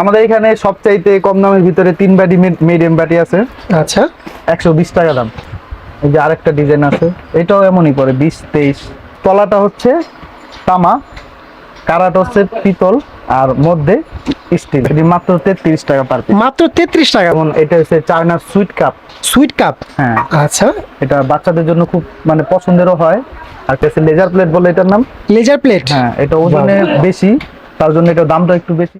আমাদের এখানে সবচাইতে কম দামের ভিতরে তিন বাটি মিডিয়াম বাটি আছে। আচ্ছা। একশো বিশ টাকা দাম। এই যে আরেকটা ডিজাইন আছে। এটাও এমনই পড়ে বিশ তেইশ। তলাটা হচ্ছে তামা কারাটা হচ্ছে পিতল আর মধ্যে স্টিল এটি মাত্র তেত্রিশ টাকা পার পিস মাত্র তেত্রিশ টাকা। যেমন এটা হচ্ছে চায়নার সুইট কাপ সুইট কাপ হ্যাঁ। আচ্ছা। এটা বাচ্চাদের জন্য খুব মানে পছন্দেরও হয়। আর হচ্ছে লেজার প্লেট বলে এটার নাম। লেজার প্লেট হ্যাঁ এটা ওজনে বেশি তার জন্য এটা দামটা একটু বেশি।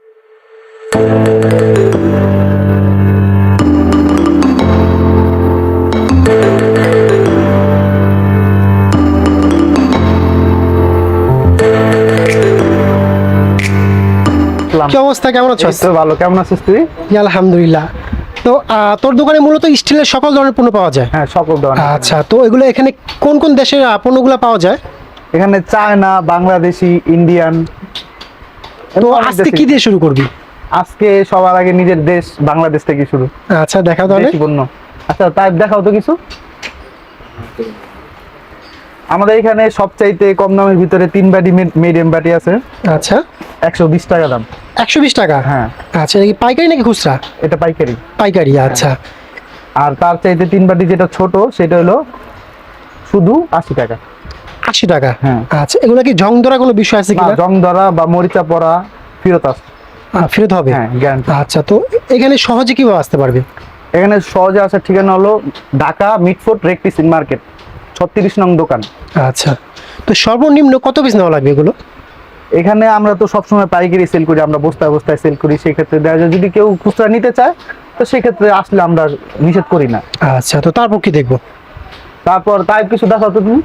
কি অবস্থা? কেমন আছো? তো ভালো। কেমন আছিস তুই? আলহামদুলিল্লাহ। তো তোর দোকানে মূলত স্টিলের সকল ধরনের পণ্য পাওয়া যায়? হ্যাঁ সকল ধরনের। আচ্ছা তো এগুলো এখানে কোন কোন দেশের পণ্যগুলো পাওয়া যায়? এখানে চায়না বাংলাদেশি ইন্ডিয়ান তো আজকে কি দিয়ে শুরু করবি? আজকে সবার আগে নিজের দেশ বাংলাদেশ থেকে শুরু। আচ্ছা দেখাও তাহলে। পণ্য আচ্ছা তাই দেখাও তো কিছু। আমাদের এখানে সবচাইতে কম দামের ভিতরে তিন বাটি মিডিয়াম বাটি আছে। আচ্ছা। একশো বিশ টাকা দাম। একশো বিশ টাকা? হ্যাঁ। আচ্ছা এটা কি পাইকারি নাকি খুচরা? এটা পাইকারি। পাইকারি আচ্ছা। আর তার চাইতে তিন বাটি যেটা ছোট সেটা হলো শুধু আশি টাকা। আশি টাকা? হ্যাঁ। আচ্ছা এগুলো কি জং ধরা কোনো বিষয় আছে কিনা? জং ধরা বা মরিচা পড়া ফেরত আহ, ফেরত হবে? হ্যাঁ গ্যারান্টি আচ্ছা তো এখানে সহজে কীভাবে আসতে পারবে? এখানে সহজে আসার ঠিকানা হলো ঢাকা মিটফোর্ট রেকটিসিন মার্কেট ছত্রিশ নং দোকান। আচ্ছা তো সর্বনিম্ন কত পিস নেওয়া লাগবে এগুলো? এখানে আমরা তো সবসময় পাইকারি সেল করি আমরা বস্তায় বস্তায় সেল করি সেক্ষেত্রে দেখা যায় যদি কেউ খুচরা নিতে চায় তো সেক্ষেত্রে আসলে আমরা নিষেধ করি না। আচ্ছা তো তারপর কি দেখব? তারপর তাই কিছু দেখাও তো তুমি।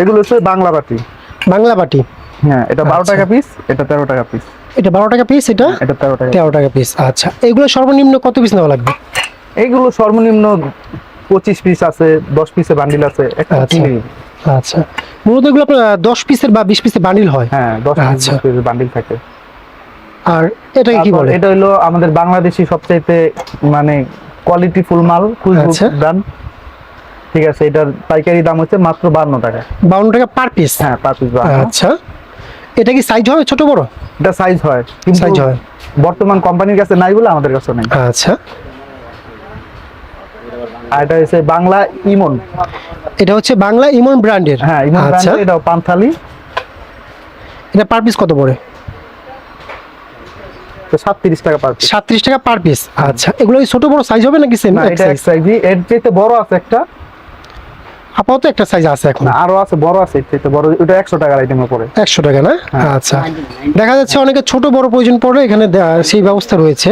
এগুলো হচ্ছে বাংলা বাটি। বাংলা বাটি। হ্যাঁ এটা বারো আচ্ছা। টাকা পিস এটা তেরো টাকা পিস এটা বারো টাকা পিস এটা এটা তেরো টাকা তেরো টাকা পিস আচ্ছা। এগুলো সর্বনিম্ন কত পিস নেওয়া লাগবে? এইগুলো সর্বনিম্ন পঁচিশ পিস আছে দশ পিসে বান্ডিল আছে একটা আচ্ছা। আচ্ছা। মূলত এগুলো আপনার দশ পিসের বা বিশ পিসের বান্ডিল হয়? হ্যাঁ দশ আচ্ছা। পিস বান্ডিল থাকে। আর এটাকে কি বলে? এটা হলো আমাদের বাংলাদেশি সবচাইতে মানে কোয়ালিটি ফুল মাল আচ্ছা। ব্র্যান্ড ঠিক আছে এটার পাইকারি দাম হচ্ছে মাত্র বান্ন টাকা। বাউন্ন টাকা পার পিস হ্যাঁ পার পিস আচ্ছা। এটা কি সাইজ হবে ছোট বড়? এটা সাইজ হয় কিন্তু সাইজ হয়। বর্তমান কোম্পানির কাছে নাই বলে আমাদের কাছে নাই। আচ্ছা। আর এটা হচ্ছে বাংলা ইমন। এটা হচ্ছে বাংলা ইমন ব্র্যান্ডের হ্যাঁ ইমন আচ্ছা। ব্র্যান্ডের এটাও পান্থালি। এটা পার পিস কত পড়ে? তো সাতত্রিশ টাকা পার পিস সাতত্রিশ টাকা পার পিস আচ্ছা এগুলো কি ছোট বড় সাইজ হবে নাকি সেম এটা এক সাইজই এর চাইতে বড় আছে একটা। আপাতত একটা সাইজ আছে এখন। আরও আছে বড় আছে বড় ওটা একশো টাকার আইটেমে পড়ে। একশো টাকা না? হ্যাঁ। আচ্ছা। দেখা যাচ্ছে অনেকে ছোট বড় প্রয়োজন পড়লে এখানে সেই ব্যবস্থা রয়েছে।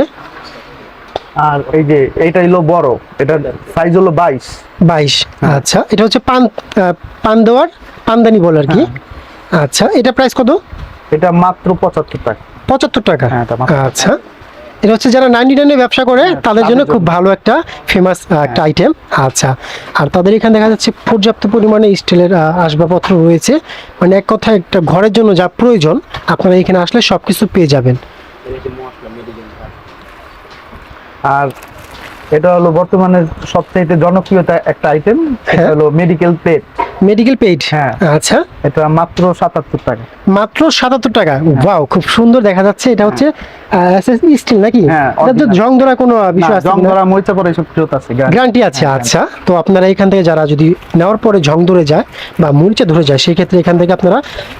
আর এই যে এইটা হলো বড় এটা সাইজ হলো বাইশ। বাইশ হ্যাঁ। আচ্ছা। এটা হচ্ছে পান পান দেওয়ার পানদানি বলে আর কি। হ্যাঁ। আচ্ছা এটা প্রাইস কত? এটা মাত্র পঁচাত্তর টাকা। পঁচাত্তর টাকা। হ্যাঁ, আচ্ছা। এটা হচ্ছে যারা নাইনটি নাইনে ব্যবসা করে হ্যাঁ, তাদের জন্য খুব ভালো একটা ফেমাস একটা আইটেম আচ্ছা আর তাদের এখানে দেখা যাচ্ছে পর্যাপ্ত পরিমাণে স্টিলের আসবাবপত্র রয়েছে। মানে এক কথায় একটা ঘরের জন্য যা প্রয়োজন আপনারা এখানে আসলে সব কিছু পেয়ে যাবেন। আর এটা হলো বর্তমানে সবচাইতে জনপ্রিয়তা একটা আইটেম এটা হ্যাঁ। হলো মেডিকেল প্লেট মেডিকেল পেইড হ্যাঁ। আচ্ছা। এটা মাত্র সাতাত্তর টাকা। মাত্র সাতাত্তর টাকা? ওয়াও খুব সুন্দর দেখা যাচ্ছে। এটা হচ্ছে স্টিল নাকি? হ্যাঁ, এটা তো জং ধরা কোনো বিষয় আছে জং ধরা মরিচা পরে এসব ফেরত আছে গ্যারান্টি আছে হ্যাঁ, আচ্ছা। তো আপনারা এখান থেকে যারা যদি নেওয়ার পরে জং ধরে যায় বা মরিচা ধরে যায় সেই ক্ষেত্রে এখান থেকে আপনারা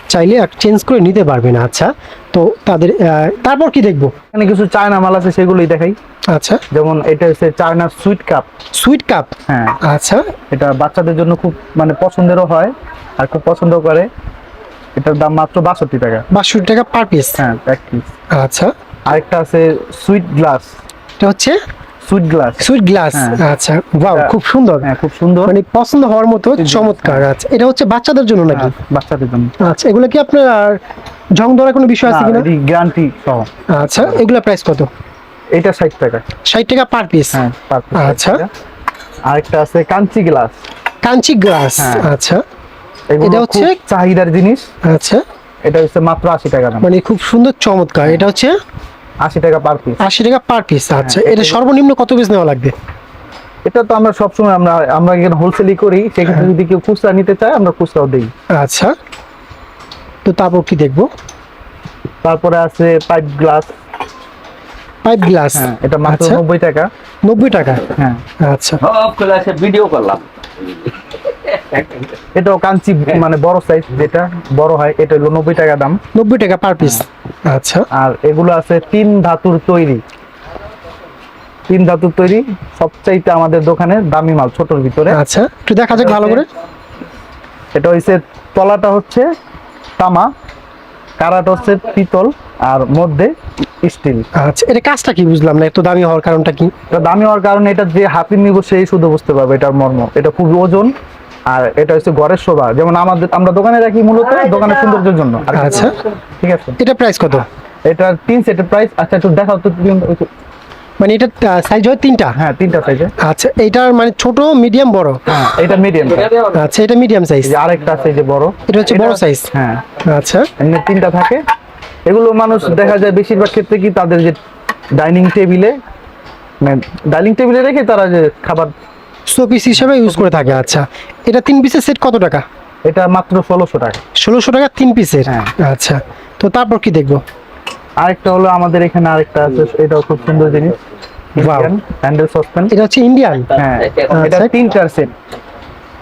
চাইলে চেঞ্জ করে নিতে পারবেন আচ্ছা। তো তাদের তারপর কি দেখব? এখানে কিছু চায়না মাল আছে সেগুলোই দেখাই। আচ্ছা। যেমন এটা হচ্ছে চায়নার সুইট কাপ। Sweet cup? হ্যাঁ। আচ্ছা। এটা বাচ্চাদের জন্য খুব মানে পছন্দেরও হয় আর খুব পছন্দ করে। এটার দাম মাত্র বাষট্টি টাকা। বাষট্টি টাকা পার পিস হ্যাঁ এক পিস আচ্ছা। আরেকটা আছে সুইট গ্লাস। এটা হচ্ছে? সুইট গ্লাস সুইট গ্লাস হ্যাঁ। আচ্ছা ওয়াও খুব সুন্দর। হ্যাঁ খুব সুন্দর। মানে পছন্দ হওয়ার মতো চমৎকার। আচ্ছা এটা হচ্ছে বাচ্চাদের জন্য নাকি? হ্যাঁ, বাচ্চাদের জন্য। আচ্ছা এগুলো কি আপনার ধরা কোনো বিষয় আছে কিনা? গ্যারান্টি সহ। আচ্ছা এগুলো প্রাইস কত? এটা ষাট টাকা। ষাট টাকা পার পিস হ্যাঁ piece ষাট আচ্ছা। আরেকটা আছে কাঞ্চি গ্লাস কাঞ্চি গ্লাস হ্যাঁ। আচ্ছা। এটা হচ্ছে? চাহিদার জিনিস। আচ্ছা। এটা হচ্ছে মাত্র আশি টাকা মানে খুব সুন্দর চমৎকার। এটা হচ্ছে আশি টাকা পার পিস আশি টাকা পার পিস আচ্ছা হ্যাঁ, এটা সর্বনিম্ন কত পিস নেওয়া লাগবে? এটা তো আমরা সবসময় আমরা আমরা এখানে হোলসেলই করি হ্যাঁ। সেক্ষেত্রে যদি কেউ খুচরা নিতে চায় আমরা খুচরাও দিই। আচ্ছা তো তারপর কি দেখব? তারপরে আছে পাইপ গ্লাস পাইপ গ্লাস হ্যাঁ এটা মাত্র আচ্ছা। নব্বই টাকা। নব্বই টাকা? হ্যাঁ। আচ্ছা। সব ক্লাসে ভিডিও করলাম। এটাও কাঞ্চি মানে বড় সাইজ যেটা বড় হয় এটা হলো নব্বই টাকা দাম। নব্বই টাকা পার পিস আচ্ছা। আর এগুলো আছে তিন ধাতুর তৈরি। তিন ধাতুর তৈরি সবচাইতে আমাদের দোকানে দামি মাল ছোটর ভিতরে। আচ্ছা একটু দেখা যাক ভালো করে। এটা হচ্ছে তলাটা হচ্ছে তামা কারাটা হচ্ছে পিতল আর মধ্যে স্টিল। আচ্ছা এটা কাজটা কি বুঝলাম না এত দামি হওয়ার কারণটা কি? দামি হওয়ার কারণে এটা যে হাতির নিব সেই শুধু বুঝতে পারবে এটার মর্ম। এটা খুবই ওজন আর এটা হচ্ছে ঘরের শোভা। যেমন আমাদের আমরা দোকানে রাখি মূলত দোকানের সৌন্দর্যের জন্য। আচ্ছা। ঠিক আছে? এটা প্রাইস কত? এটা তিন সেটের প্রাইস আচ্ছা একটু দেখাও তো মানে এটা সাইজ হয় তিনটা? হ্যাঁ তিনটা সাইজে আচ্ছা এটার মানে ছোট মিডিয়াম বড়? হ্যাঁ এটা মিডিয়াম আচ্ছা এটা মিডিয়াম সাইজ যে আরেকটা আছে এই যে বড়। এটা হচ্ছে বড় সাইজ হ্যাঁ। আচ্ছা। এমনি তিনটা থাকে। এগুলো মানুষ দেখা যায় বেশিরভাগ ক্ষেত্রে কি তাদের যে ডাইনিং টেবিলে মানে ডাইনিং টেবিলে রেখে তারা যে খাবার শো পিস হিসেবে ইউজ করে থাকে আচ্ছা। এটা তিন পিসের সেট কত টাকা? এটা মাত্র ষোলোশো টাকা। ষোলোশো টাকা তিন পিসের হ্যাঁ। আচ্ছা। তো তারপর কি দেখব? আরেকটা হলো আমাদের এখানে আরেকটা আছে এটাও খুব সুন্দর জিনিস. হ্যান্ডেল সসপ্যান এটা হচ্ছে ইন্ডিয়ান হ্যাঁ। এটা আচ্ছা। তিনটার সেট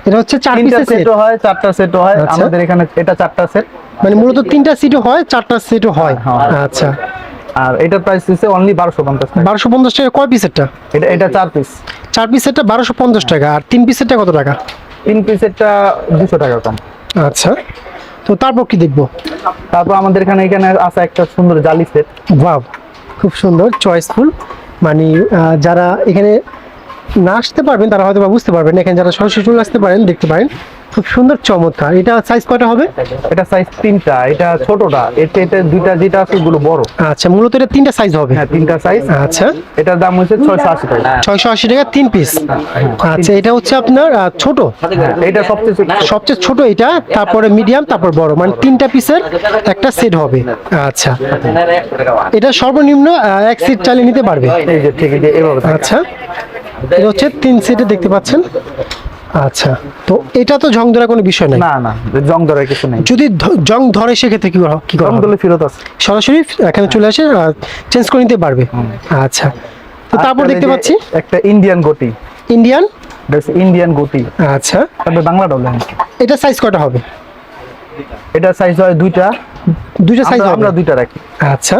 এটা হচ্ছে চার পিসের সেট হয় চারটা সেটও হয়। আচ্ছা। আমাদের এখানে এটা চারটা সেট মানে মূলত তিনটা সিটও হয় চারটা সিটও হয় হ্যাঁ। আচ্ছা। আর এটা প্রাইস হচ্ছে অনলি বারোশো পঞ্চাশ টাকা। বারোশো পঞ্চাশ টাকা কয় পিসেরটা এটা? এটা চার পিস চার পিসেরটা বারোশো পঞ্চাশ টাকা আর তিন পিসেরটা কত টাকা? তিন পিসেরটা দুশো টাকা কম। আচ্ছা তো তারপর কি দেখব? তারপর আমাদের এখানে এখানে আছে একটা সুন্দর জালি সেট বাহ খুব সুন্দর চয়েসফুল মানে যারা এখানে না আসতে পারবেন তারা হয়তো বুঝতে পারবেন। এখানে যারা সরাসরি চলে আসতে পারেন দেখতে পারেন। খুব সুন্দর চমৎকার। এটা সাইজ কয়টা হবে? এটা সাইজ তিনটা এটা ছোটটা। এটা এটা দুইটা যেটা আছে ওগুলো বড়। আচ্ছা মূলত এটা তিনটা সাইজ হবে। হ্যাঁ তিনটা সাইজ আচ্ছা। এটার দাম হচ্ছে ছয়শো আশি টাকা। ছয়শো আশি টাকা তিন পিস আচ্ছা এটা হচ্ছে আপনার ছোট? হ্যাঁ, এটা সবচেয়ে ছোট। সবচেয়ে ছোট এটা তারপরে মিডিয়াম তারপর বড়। মানে তিনটা পিসের একটা সেট হবে। আচ্ছা। এটা সর্বনিম্ন এক সেট চালিয়ে নিতে পারবে। এই যে ঠিক যে এভাবে আচ্ছা। এটা হচ্ছে তিন সেটে দেখতে পাচ্ছেন। আচ্ছা। তো এটা তো জং ধরা কোনো বিষয় নাই? না না জং ধরার কিছু নেই। যদি জং ধরে সেক্ষেত্রে কি করা কি করা? ধরলে ফেরত আছে সরাসরি এখানে চলে আসে চেঞ্জ করে নিতে পারবে। আচ্ছা। তো তারপর দেখতে পাচ্ছি। একটা ইন্ডিয়ান গটি ইন্ডিয়ান ইন্ডিয়ান গটি আচ্ছা। তারপরে বাংলা ডলেন এটা সাইজ কয়টা হবে? এটা সাইজ হয় দুইটা। দুইটা সাইজ আমরা দুইটা রাখি। আচ্ছা।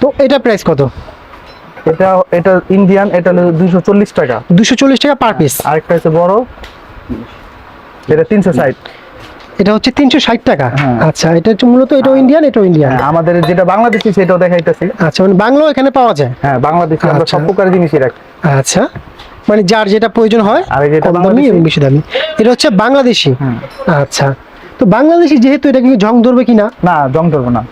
তো এটা প্রাইস কত? এটা এটা ইন্ডিয়ান এটা হলো দুইশো চল্লিশ টাকা। দুশো চল্লিশ টাকা পার পিস আরেকটা বড়। এটা তিনশো ষাট। এটা হচ্ছে তিনশো ষাট টাকা। হ্যাঁ। আচ্ছা এটা হচ্ছে মূলত এটাও ইন্ডিয়ান এটাও ইন্ডিয়ান আমাদের যেটা বাংলাদেশি সেটাও দেখাইতেছি। আচ্ছা মানে বাংলাও এখানে পাওয়া যায়? হ্যাঁ বাংলাদেশি আমরা আচ্ছা। সব প্রকার জিনিসই রাখি। আচ্ছা মানে যার যেটা প্রয়োজন হয় আর যেটা বাংলাদেশি? বেশি দামি। এটা হচ্ছে বাংলাদেশি। আচ্ছা তো বাংলাদেশি যেহেতু এটা কি জং ধরবে কিনা? না জং ধরবো না।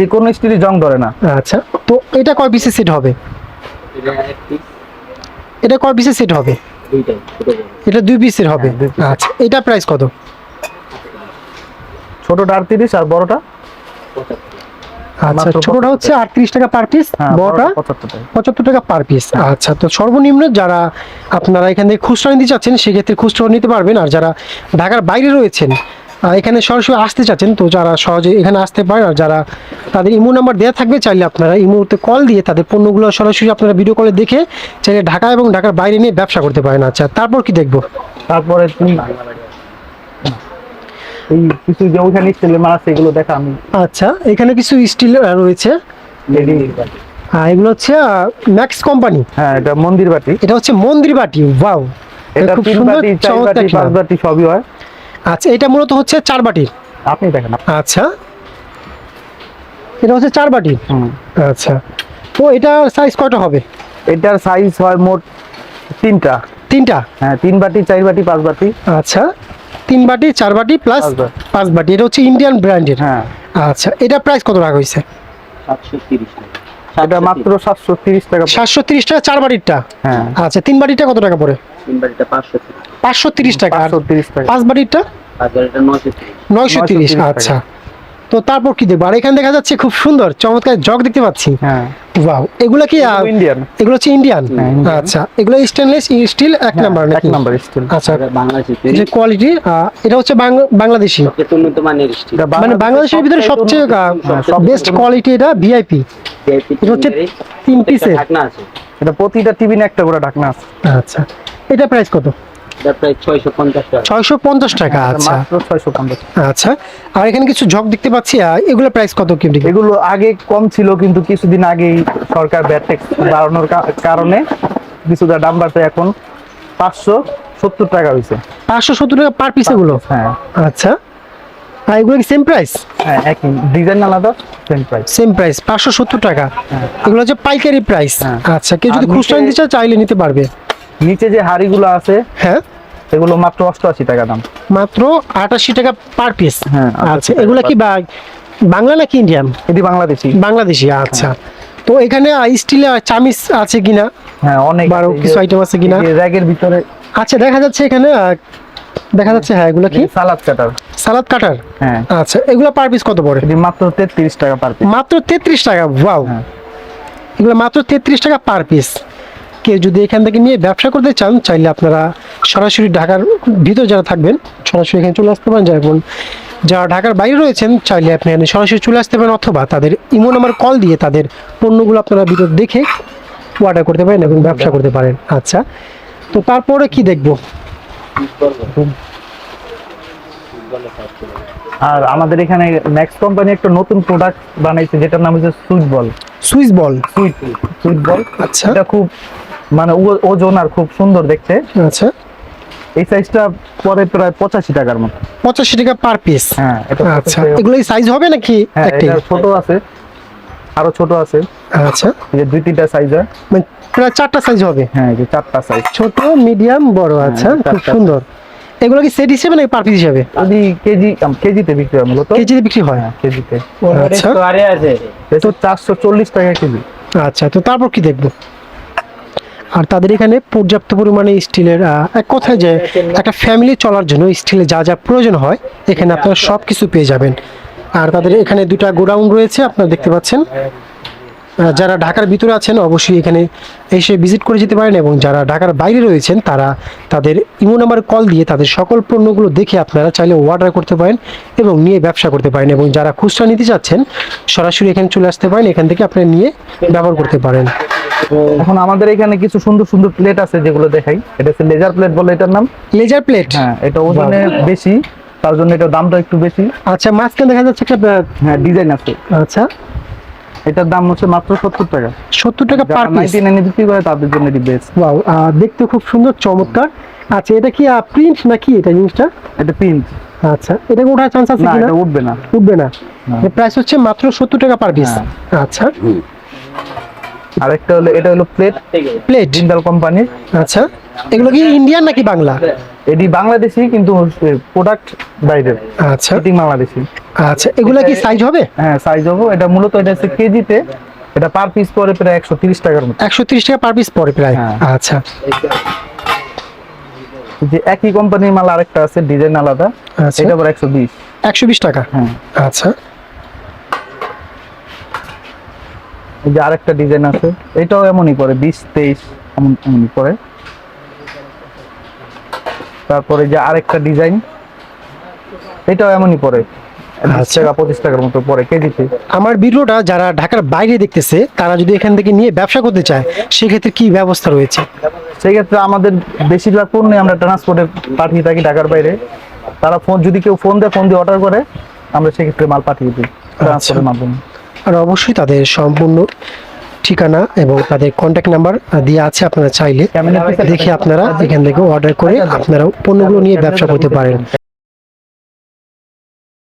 এই কোন স্টিলে জং ধরে না। আচ্ছা তো এটা কয় পিসের সেট হবে? এটা কয় পিসের সেট হবে? এটা দুই পিসের হবে? হ্যাঁ। আচ্ছা এটা প্রাইস কত? ছোটটা আটত্রিশ আর বড়টা? আচ্ছা ছোটটা হচ্ছে আটত্রিশ টাকা পার পিস হ্যাঁ বড়টা পঁচাত্তর টাকা। পার পিস আচ্ছা তো সর্বনিম্ন যারা আপনারা এখান থেকে খুচরা নিতে চাচ্ছেন সেক্ষেত্রে খুচরা নিতে পারবেন। আর যারা ঢাকার বাইরে রয়েছেন এখানে সরাসরি আসতে চাচ্ছেন তো যারা সহজে এখানে আসতে পারেন আর যারা তাদের ইমো নাম্বার দেওয়া থাকবে চাইলে আপনারা এই মুহূর্তে কল দিয়ে তাদের পণ্যগুলো সরাসরি আপনারা ভিডিও কলে দেখে চাইলে ঢাকা এবং ঢাকার বাইরে নিয়ে ব্যবসা করতে পারেন। আচ্ছা তারপর কি দেখব? তারপরে এই কিছু যে ওইখানে স্টিলের মাল আছে এগুলো দেখা আমি। আচ্ছা এখানে কিছু স্টিল রয়েছে। এডি আহ, এগুলো হচ্ছে ম্যাক্স কোম্পানি হ্যাঁ এটা মন্দির বাটি। এটা হচ্ছে মন্দির বাটি ওয়াও। এটা খুব সুন্দর চমৎকার বাটি পাঁচ খেলা। বাটি সবই হয়। আচ্ছা এটা মূলত হচ্ছে চার বাটির আপনি দেখেন আচ্ছা। এটা হচ্ছে চার বাটি? হুম। আচ্ছা। তো এটা সাইজ কয়টা হবে? এটার সাইজ হয় মোট তিনটা। তিনটা? হ্যাঁ তিন বাটি চার বাটি পাঁচ বাটি। আচ্ছা। তিন বাটি চার বাটি প্লাস পাঁচ বাটি। এটা হচ্ছে ইন্ডিয়ান ব্র্যান্ডের হ্যাঁ। আচ্ছা এটা প্রাইস কত টাকা হয়েছে এটা মাত্র সাতশো তিরিশ টাকা। সাতশো তিরিশ টাকা চার বাটিরটা? হ্যাঁ। আচ্ছা তিন বাটিটা কত টাকা পড়ে? পাঁচশো তিরিশ টাকা। আর পাঁচশো তিরিশ টাকা। পাঁচ বাটিরটা নয়শো তিরিশ। আচ্ছা। তো তারপর কি দেখব? আর এখানে দেখা যাচ্ছে খুব সুন্দর চমৎকার জগ দেখতে পাচ্ছি। হ্যাঁ। ওয়াও এগুলো কি আহ, ইন্ডিয়ান এগুলো হচ্ছে ইন্ডিয়ান হ্যাঁ, আচ্ছা এগুলো স্টেনলেস স্টিল এক নাম্বার এক নাম্বার স্টিল আচ্ছা বাংলাদেশে যে কোয়ালিটি এটা হচ্ছে বাংলাদেশি। উন্নত মানের স্টিল মানে বাংলাদেশের ভিতরে সবচেয়ে বেস্ট কোয়ালিটি এটা ভিআইপি এটা হচ্ছে তিন পিসের ঢাকনা আছে। এটা প্রতিটা টিভিনে একটা করে ঢাকনা আছে। আচ্ছা এটা প্রাইস কত? ছয়শো পঞ্চাশ টাকা। ছয়শো আচ্ছা। ছয়শো পঞ্চাশ আচ্ছা আর এখানে কিছু জগ দেখতে পাচ্ছি এগুলো প্রাইস কত এগুলো আগে কম ছিল কিন্তু কিছুদিন আগেই সরকার ব্যাট ট্যাক্স বাড়ানোর কারণে কিছুটা দাম এখন পাঁচশো সত্তর টাকা হয়েছে। পাঁচশো সত্তর টাকা পার পিস এগুলো? হ্যাঁ। আচ্ছা আর এগুলো কি সেম প্রাইস হ্যাঁ একই ডিজাইন আলাদা সেম প্রাইস সেম প্রাইস পাঁচশো সত্তর টাকা। এগুলো হচ্ছে পাইকারি প্রাইস হ্যাঁ। আচ্ছা কেউ যদি খুচরা নিতে চায় চাইলে নিতে পারবে। নিচে যে হাড়িগুলো আছে হ্যাঁ। এগুলো মাত্র অষ্টআশি টাকা দাম। মাত্র আটাশি টাকা পার পিস হ্যাঁ, আচ্ছা এগুলো কি বাংলা নাকি ইন্ডিয়ান এটি বাংলাদেশি। বাংলাদেশি আচ্ছা। তো এখানে স্টিলে চামিচ আছে কিনা? হ্যাঁ অনেক বারো কিছু item আছে কিনা? র্যাগের ভিতরে আচ্ছা দেখা যাচ্ছে এখানে দেখা যাচ্ছে হ্যাঁ এগুলো কি? সালাদ কাটার। সালাদ কাটার? হ্যাঁ। আচ্ছা এগুলো পার পিস কত পড়ে? মাত্র তেত্রিশ টাকা পার পিস মাত্র তেত্রিশ টাকা ওয়াও হ্যাঁ। এগুলো মাত্র তেত্রিশ টাকা পার পিস কেউ যদি এখান থেকে নিয়ে ব্যবসা করতে চান চাইলে আপনারা সরাসরি ঢাকার ভিতর যারা থাকবেন সরাসরি এখানে চলে আসতে পারেন। যেমন যারা ঢাকার বাইরে রয়েছেন চাইলে আপনি এখানে সরাসরি চলে আসতে পারেন অথবা তাদের ইমো নাম্বার কল দিয়ে তাদের পণ্যগুলো আপনারা ভিতর দেখে অর্ডার করতে পারেন এবং ব্যবসা করতে পারেন। আচ্ছা তো তারপরে কি দেখব? আর আমাদের এখানে ম্যাক্স কোম্পানি একটা নতুন প্রোডাক্ট বানাইছে যেটার নাম হচ্ছে switch ball switch ball sweet sweet ball আচ্ছা। এটা খুব মানে ওজন আর খুব সুন্দর দেখতে। আচ্ছা। এই সাইজটা পরে প্রায় পঁচাশি টাকার মতো। পঁচাশি টাকা পার পিস হ্যাঁ এটা আচ্ছা। 85 এগুলো সাইজ হবে নাকি হ্যাঁ এটা ছোট আছে আরও ছোট আছে। আচ্ছা। এই যে দুই তিনটা সাইজ হয় মানে প্রায় চারটা সাইজ হবে? হ্যাঁ এই যে চারটা সাইজ ছোট মিডিয়াম বড় আচ্ছা খুব সুন্দর। এগুলো কি সেট হিসেবে নাকি পার পিস হিসেবে? যদি কেজি কেজিতে বিক্রি হয় মূলত। কেজিতে বিক্রি হয়? হ্যাঁ কেজিতে। আচ্ছা। আরে আছে। তো চারশো চল্লিশ টাকা কেজি। আচ্ছা তো তারপর কি দেখব? আর তাদের এখানে পর্যাপ্ত পরিমাণে স্টিলের এক কথায় যে একটা ফ্যামিলি চলার জন্য স্টিলের যা যা প্রয়োজন হয়, এখানে আপনারা সব কিছু পেয়ে যাবেন। আর তাদের এখানে দুটা গোডাউন রয়েছে, আপনারা দেখতে পাচ্ছেন। যারা ঢাকার ভিতরে আছেন অবশ্যই এখানে এসে ভিজিট করে যেতে পারেন এবং যারা ঢাকার বাইরে রয়েছেন তারা তাদের ইমো নাম্বার কল দিয়ে তাদের সকল পণ্যগুলো দেখে আপনারা চাইলে অর্ডার করতে পারেন এবং নিয়ে ব্যবসা করতে পারেন এবং যারা খুচরা নিতে চাচ্ছেন সরাসরি এখানে চলে আসতে পারেন এখান থেকে আপনি নিয়ে ব্যবহার করতে পারেন। এখন আমাদের এখানে কিছু সুন্দর সুন্দর প্লেট আছে যেগুলো দেখাই। এটা হচ্ছে লেজার প্লেট বলে এটার নাম। লেজার প্লেট হ্যাঁ এটা ওজনে বেশি তার জন্য এটার দামটা একটু বেশি। আচ্ছা মাঝখানে দেখা যাচ্ছে একটা হ্যাঁ ডিজাইন আছে। আচ্ছা। এটার দাম হচ্ছে মাত্র সত্তর টাকা। সত্তর টাকা পার পিস নাইনটি নাইনে বিক্রি করে তাদের জন্য এটি বেস্ট ওয়াও দেখতে খুব সুন্দর চমৎকার। আচ্ছা এটা কি প্রিন্ট নাকি এটা জিনিসটা? এটা প্রিন্ট আচ্ছা এটা ওঠার চান্স আছে না কিনা? এটা উঠবে না। উঠবে না। না। প্রাইস হচ্ছে মাত্র সত্তর টাকা পার পিস হ্যাঁ। আচ্ছা। আর একটা হলো এটা হলো প্লেট প্লেট জিন্দাল কোম্পানির আচ্ছা। এগুলো কি ইন্ডিয়ান নাকি বাংলা? এটি বাংলাদেশি কিন্তু প্রোডাক্ট বাইরের আচ্ছা। ফিটিং বাংলাদেশি। আচ্ছা এগুলো কি সাইজ হবে? হ্যাঁ সাইজ হব। এটা মূলত এটা হচ্ছে কেজিতে। এটা পার পিস পরে প্রায় একশো তিরিশ টাকার মতো। একশো তিরিশ টাকা পার পিস পড়ে প্রায়। হ্যাঁ। আচ্ছা। যে একই কোম্পানির মাল আরেকটা আছে ডিজাইন আলাদা। আচ্ছা। এটা বিশ। একশো বিশ টাকা। হ্যাঁ। আচ্ছা। এই যে আরেকটা ডিজাইন আছে। এটাও এমনই পরে বিশ তেইশ এমন এমনই পরে। তারপরে যে আরেকটা ডিজাইন এটাও এমনই পরে। আচ্ছা। টাকা পঁচিশ টাকার মতো পরে কেজিতে। আমার ভিডিওটা যারা ঢাকার বাইরে দেখতেছে তারা যদি এখান থেকে নিয়ে ব্যবসা করতে চায় সেক্ষেত্রে কি ব্যবস্থা রয়েছে? সেই ক্ষেত্রে আমাদের বেশিরভাগ পণ্যই আমরা ট্রান্সপোর্টে পাঠিয়ে থাকি ঢাকার বাইরে। তারা ফোন যদি কেউ ফোন দেয় ফোন দিয়ে অর্ডার করে আমরা সেক্ষেত্রে মাল পাঠিয়ে দিই ট্রান্সপোর্টের মাধ্যমে। আর অবশ্যই তাদের সম্পূর্ণ ঠিকানা এবং তাদের কন্ট্যাক্ট নাম্বার দেওয়া আছে আপনারা চাইলে। দেখে আপনারা এখান থেকে অর্ডার করে আপনারা পণ্যগুলো নিয়ে ব্যবসা করতে পারেন।